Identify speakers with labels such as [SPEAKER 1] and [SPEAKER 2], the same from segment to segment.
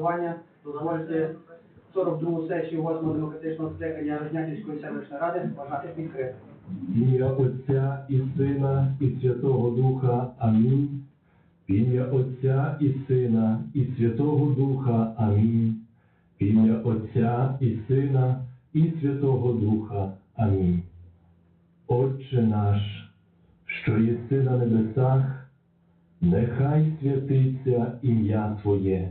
[SPEAKER 1] голосування дозвольте 42 сесію 8 демократичного скликання Рознятівської селищної ради вважати відкритою.
[SPEAKER 2] Ім'я Отця і Сина і Святого Духа. Амінь. Ім'я Отця і Сина і Святого Духа. Амінь. Ім'я Отця і Сина і Святого Духа. Амінь. Отче наш, що єси на небесах, нехай святиться ім'я Твоє,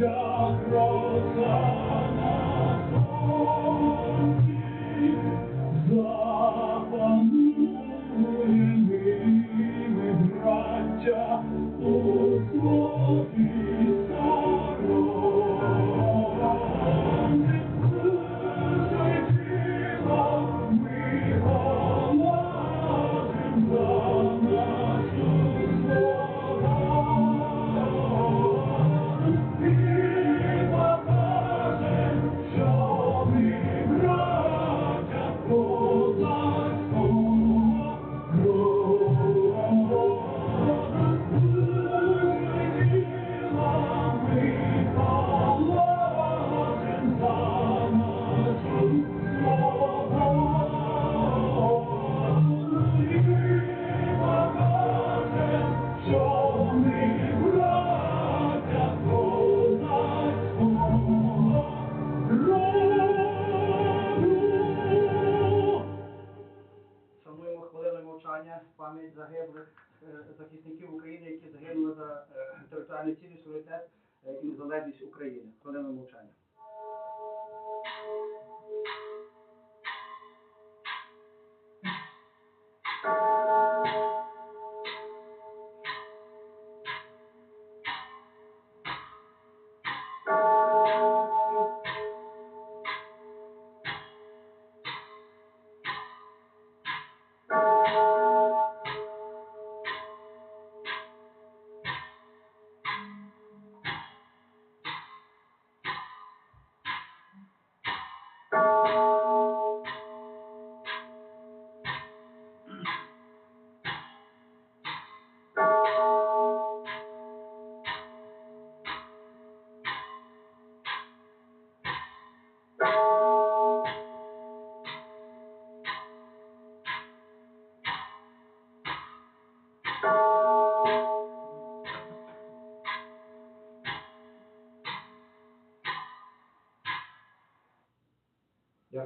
[SPEAKER 2] Як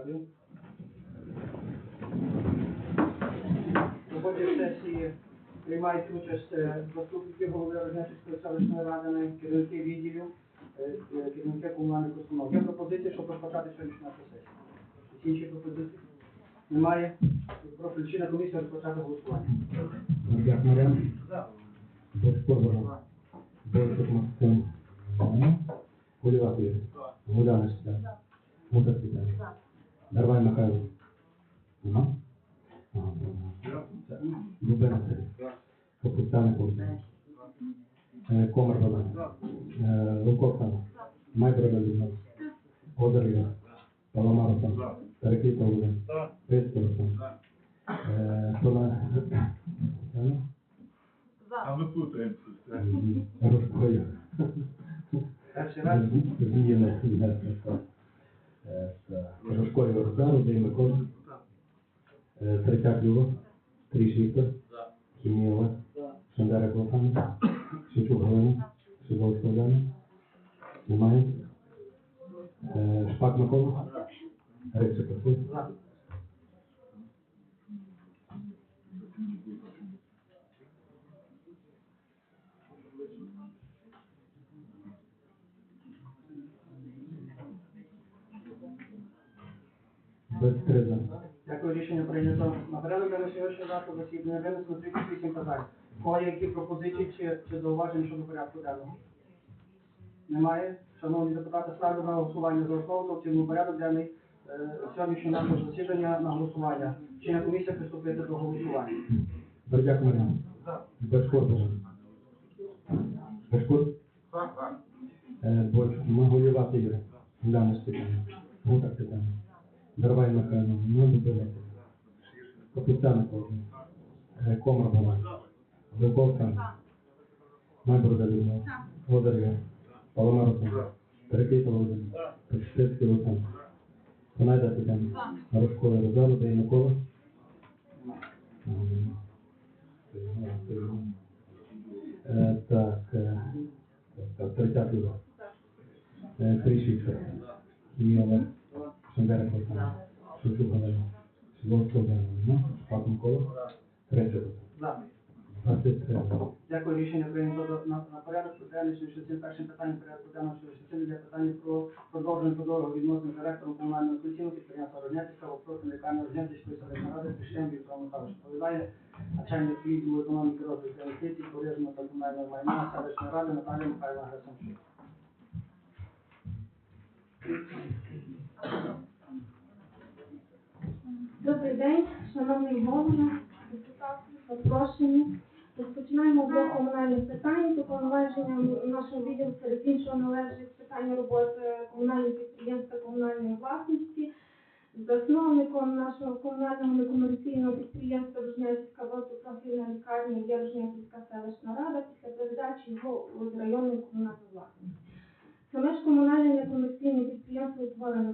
[SPEAKER 1] Дякую. В роботі сесії приймають участь е, заступники голови Рознятівської селищної ради, керівники відділів, е, е, керівники комунальних установ. Є пропозиція, щоб розпочати сьогоднішню сесію. Інші пропозиції? Немає. Прошу члена комісії розпочати голосування.
[SPEAKER 3] Як Марян,
[SPEAKER 1] За.
[SPEAKER 3] Бойчук Максим, Кулівак Ігор, Гуляна Штя, Мута Світлана, Дарвай Михайло, Нема? Ага. Дубина Сергій, Капустяна Комар Богдан, Луко Оксана, Майброда Людмила, Одер Ігор, Паламар Руслан. Перекрит Володимир. Пристав Руслан. Е, Хто
[SPEAKER 4] А ми.
[SPEAKER 3] Мгм. Рожкою.
[SPEAKER 1] Перший раз.
[SPEAKER 3] Зміни. Е, Е, Рашко е, е? и Варзаро, Дейма Кон, Тритаклюва, Тришвита, Химиева, Шандара Клапан, Шичук Халена, Шибол Славяна, Немаев, Шпак Маков, Рецепът. 23
[SPEAKER 1] за. Дякую, рішення прийнято. На порядок для сьогоднішнього нашого засідання винесено 38 питань. Кого є які пропозиції чи, чи зауваження щодо порядку денного? Немає. Шановні депутати, ставлю на голосування за основу, то в цьому порядок денний е, сьогоднішнього нашого засідання на голосування. Чи на комісія приступити до голосування?
[SPEAKER 3] Бердяк Мар'ян. За. Башко Божан. Башко? За. Е, Борщ. Могилювати Ігор. Дане питання. Ну так питання. Дарвай Михайло. Ну, Дубина. Капітан Микола. Е, Комар Богдан. Білковська. Майборода Людмила. Водар Йо. Паламар Руслан. Перекейта Володимир. Печтецький Олександр. Конайда Тетяна. Рожкова Розалу та Микола. Е, Так, е, так, третя. Три Віктор. Міла. Шендерик Олександр. Шевчук Галина. Шиловська Галина. Шпак Микола. Третя.
[SPEAKER 1] За.
[SPEAKER 3] 23.
[SPEAKER 1] Дякую, рішення прийнято на, на порядок денний, що цим першим питанням порядку денного, що частини йде питання про продовження трудового відносин з директором комунального колективу підприємства Роднятівська в проти лікарні Роднятівської селищної ради Кришем Віктор Михайлович. Відповідає начальник відділу економіки розвитку інвестицій, туризму та комунального майна селищної ради Наталія Михайловна Грасимчук.
[SPEAKER 5] Добрий день, шановний голово, депутати, запрошені. Розпочинаємо блок комунальних питань. До повноваження нашого відділу серед іншого належить питання роботи комунальних підприємств та комунальної власності. Засновником нашого комунального некомерційного підприємства Рожнятівська багатопрофільна лікарня є Рожнятівська селищна рада після передачі його у районну комунальну власність. Саме ж комунальне некомерційне підприємство утворено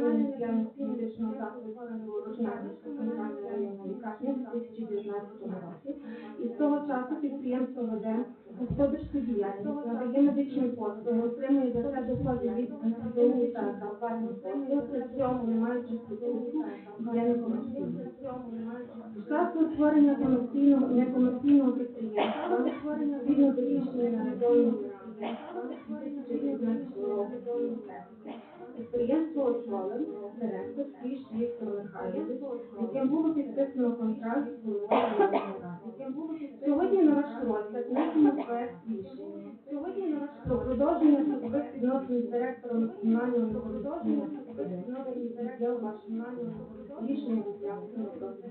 [SPEAKER 5] в результаті медичного закладу Рожнятівська центральна районна лікарня у 2019 році. І з того часу підприємство веде господарську діяльність, надає медичні послуги, отримує за це доходи від НСЗУ та карбальних послуг, при цьому не маючи структуру некомерційного. З часу утворення комерційного некомерційного підприємства, згідно до рішення наглядової ради, 2019 року, Підприємство очолив директор Фіш Віктор Михайлович, з яким було підписано контракт з головою. Сьогодні на ваш розгляд внесено проект рішення. Сьогодні на ваш про продовження трудових відносин з директором комунального некомерційного підприємства відділ вашого рішення розглянути на розгляд.